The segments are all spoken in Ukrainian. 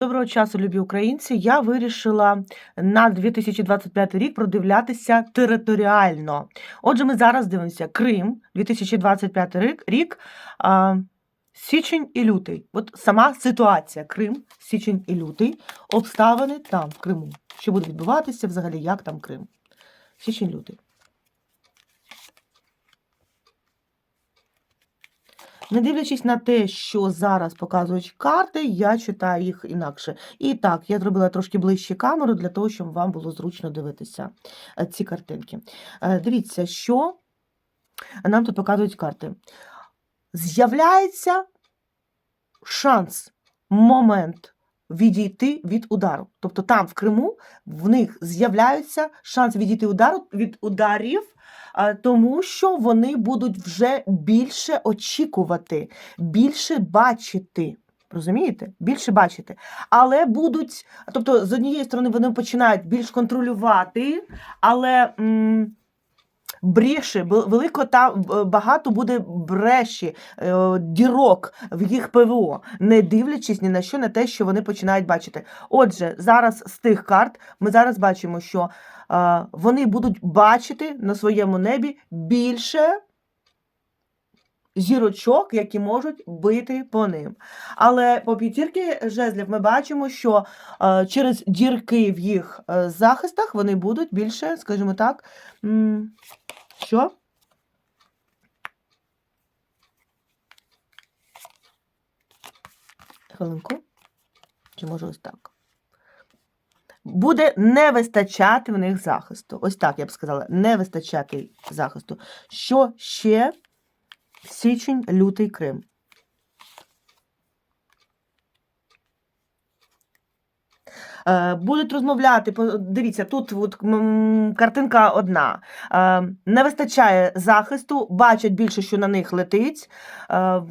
Доброго часу, любі українці. Я вирішила на 2025 рік продивлятися територіально. Отже, ми зараз дивимося Крим, 2025 рік, січень і лютий. От сама ситуація Крим, січень і лютий, обставини там, в Криму. Що буде відбуватися взагалі, як там Крим? Січень Не дивлячись на те, що зараз показують карти, я читаю їх інакше. І так, я зробила трошки ближче камеру для того, щоб вам було зручно дивитися е, ці картинки. Е, Дивіться, що нам тут показують карти. З'являється шанс, момент відійти від удару. Тобто там, в Криму, в них з'являється шанс відійти удару, від ударів, тому що вони будуть вже більше очікувати, більше бачити. Розумієте? Більше бачити. Але будуть, тобто, з однієї сторони, вони починають більш контролювати, але. М- Бреше, бе- велико там е, багато буде бреші, е, дірок в їх ПВО, не дивлячись ні на що, на те, що вони починають бачити. Отже, зараз з тих карт ми зараз бачимо, що е, вони будуть бачити на своєму небі більше зірочок, які можуть бити по ним. Але по п'ятірки жезлів ми бачимо, що е, через дірки в їх е, захистах вони будуть більше, скажімо так, що? Хвилинку. Чи може ось так? Буде не вистачати в них захисту. Ось так я б сказала, не вистачати захисту. Що ще січень, лютий Крим? Е, Будуть розмовляти, дивіться, тут от, картинка одна. Е, Не вистачає захисту, бачать більше, що на них летить. е,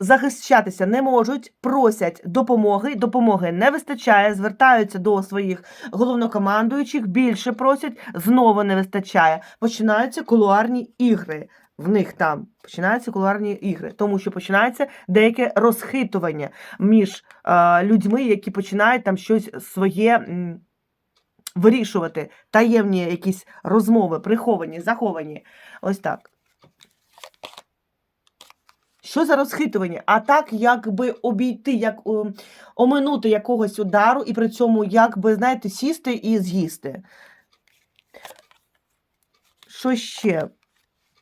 Захищатися не можуть, просять допомоги. Допомоги не вистачає, звертаються до своїх головнокомандуючих, більше просять, знову не вистачає. Починаються кулуарні ігри. В них там починаються кулуарні ігри, тому що починається деяке розхитування між е, людьми, які починають там щось своє вирішувати, таємні якісь розмови, приховані, заховані. Ось так. Що за розхитування? А так, якби обійти, як оминути якогось удару, і при цьому, якби, знаєте, сісти і з'їсти. Що ще?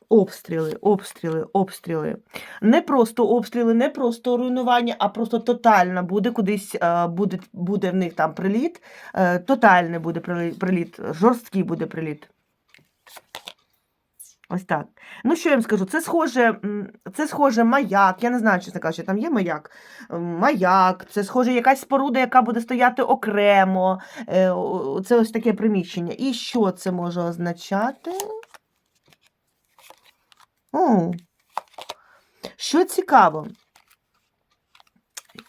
Обстріли, обстріли, обстріли. Не просто обстріли, не просто руйнування, а просто тотальна буде кудись, е, буде, буде в них там приліт. е, Тотальний буде приліт, жорсткий буде приліт. Ось так. Ну, що я вам скажу? Це схоже, це схоже маяк. Я не знаю, чесно кажучи, там є маяк. Маяк, це схоже якась споруда, яка буде стояти окремо. Е, Це ось таке приміщення. І що це може означати? О, що цікаво.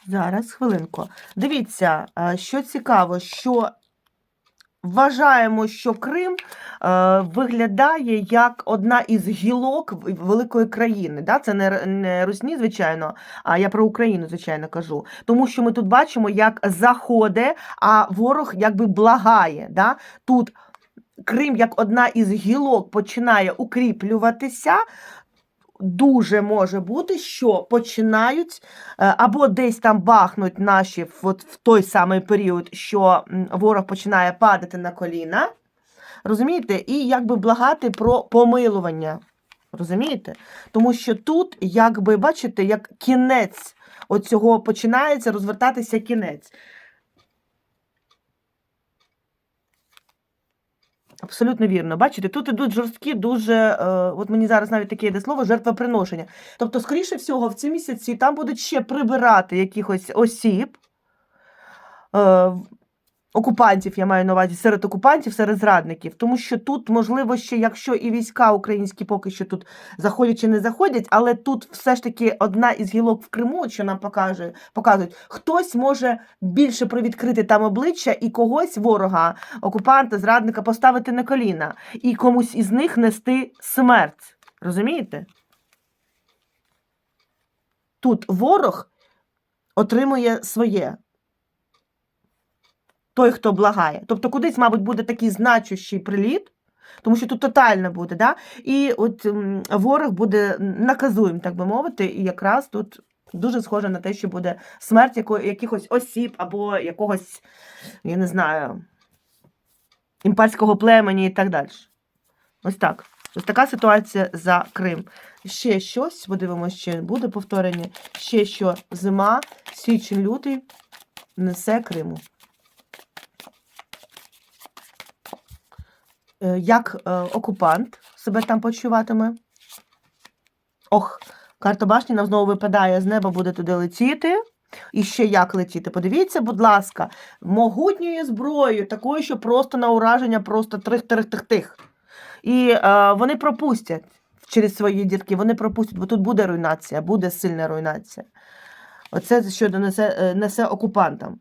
Зараз, хвилинку. Дивіться, що цікаво, що вважаємо, що Крим е, виглядає як одна із гілок великої країни. Да? Це не, не Русні, звичайно, а я про Україну, звичайно, кажу. Тому що ми тут бачимо, як заходить, а ворог якби благає. Да? Тут Крим як одна із гілок починає укріплюватися. Дуже може бути, що починають е, або десь там бахнуть наші от в той самий період, що ворог починає падати на коліна. Розумієте? І якби благати про помилування. Розумієте? Тому що тут, якби бачите, як кінець оцього починається розвертатися кінець. Абсолютно вірно. Бачите, тут ідуть жорсткі, дуже, е, от мені зараз навіть таке йде слово, жертвоприношення. Тобто, скоріше всього, в ці місяці там будуть ще прибирати якихось осіб, е, окупантів, я маю на увазі, серед окупантів, серед зрадників. Тому що тут, можливо, ще, якщо і війська українські поки що тут заходять чи не заходять, але тут все ж таки одна із гілок в Криму, що нам покаже, показують, хтось може більше привідкрити там обличчя і когось ворога, окупанта, зрадника поставити на коліна і комусь із них нести смерть. Розумієте? Тут ворог отримує своє. Той, хто благає. Тобто кудись, мабуть, буде такий значущий приліт, тому що тут тотально буде, да? і от ворог буде наказуєм, так би мовити, і якраз тут дуже схоже на те, що буде смерть якихось осіб або якогось, я не знаю, імперського племені і так далі. Ось так. Ось така ситуація за Крим. Ще щось, подивимося, чи буде повторення. Ще що зима, січень, лютий несе Криму. Як е, окупант себе там почуватиме? Ох, карта башні нам знову випадає, з неба буде туди летіти. І ще як летіти. Подивіться, будь ласка, могутньою зброєю, такою, що просто на ураження, просто трих-трих-тих-тих. І е, вони пропустять через свої дірки, вони пропустять, бо тут буде руйнація, буде сильна руйнація. Оце що несе, е, несе окупантам.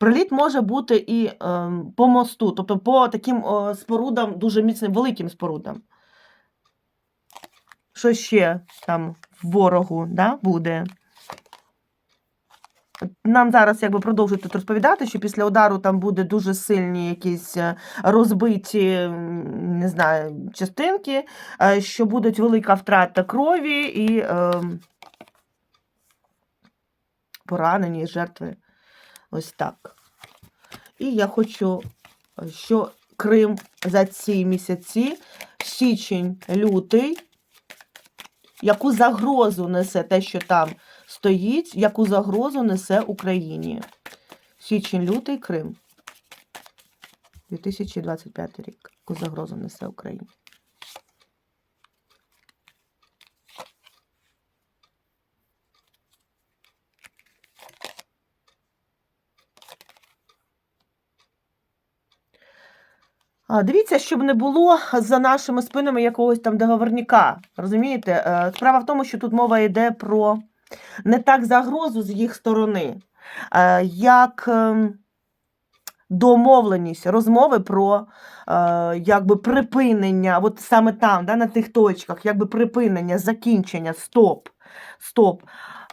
Приліт може бути і е, по мосту, тобто по таким о, спорудам, дуже міцним, великим спорудам. Що ще там ворогу да, буде? Нам зараз якби продовжують тут розповідати, що після удару там буде дуже сильні якісь е, розбиті, не знаю, частинки, е, що будуть велика втрата крові і е, поранені жертви. Ось так. І я хочу, що Крим за ці місяці, січень, лютий, яку загрозу несе те, що там стоїть, яку загрозу несе Україні. Січень, лютий, Крим. 2025 рік. Яку загрозу несе Україні. Дивіться, щоб не було за нашими спинами якогось там договорняка. Розумієте? Е, Справа в тому, що тут мова йде про не так загрозу з їх сторони, е, як ем, домовленість, розмови про е, якби припинення, от саме там, да, на тих точках, якби припинення, закінчення, стоп. Стоп.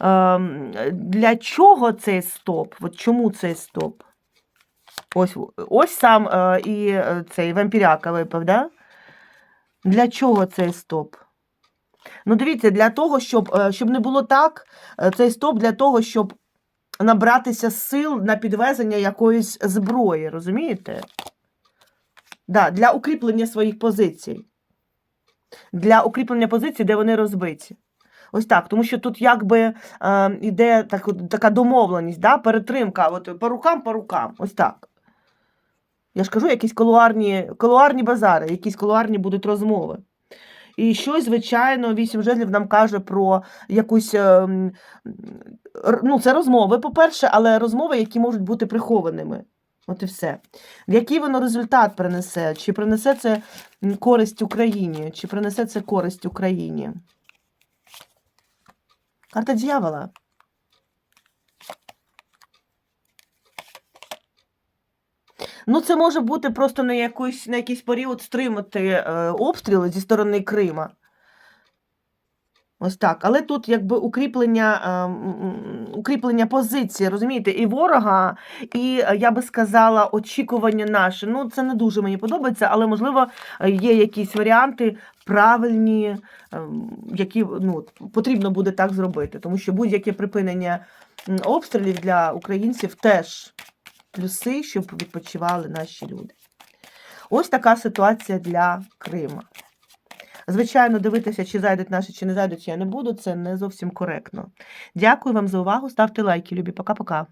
Ем, Для чого цей стоп? От чому цей стоп? Ось, ось сам е, і е, цей вампіряка випав, да? Для чого цей стоп? Ну, дивіться, для того, щоб, е, щоб не було так, е, цей стоп для того, щоб набратися сил на підвезення якоїсь зброї, розумієте? Да, для укріплення своїх позицій. Для укріплення позицій, де вони розбиті. Ось так, тому що тут якби е, іде так, така домовленість, да, перетримка, от, по рукам, по рукам. Ось так. Я ж кажу, якісь колуарні, колуарні базари, якісь колуарні будуть розмови. І щось, звичайно, вісім жезлів нам каже про якусь. е, Ну, це розмови, по-перше, але розмови, які можуть бути прихованими. От і все. Який воно результат принесе? Чи принесе це користь Україні? Чи принесе це користь Україні? Карта дьявола. Ну, це може бути просто на якийсь, на якийсь період стримати е, обстріли зі сторони Крима. Ось так. Але тут якби укріплення, е, укріплення позиції, розумієте, і ворога, і е, я би сказала, очікування наше. Ну, це не дуже мені подобається, але можливо є якісь варіанти правильні, які ну, потрібно буде так зробити. Тому що будь-яке припинення обстрілів для українців теж плюси, щоб відпочивали наші люди. Ось така ситуація для Крима. Звичайно, дивитися, чи зайдуть наші, чи не зайдуть, я не буду. Це не зовсім коректно. Дякую вам за увагу. Ставте лайки, любі. Пока-пока.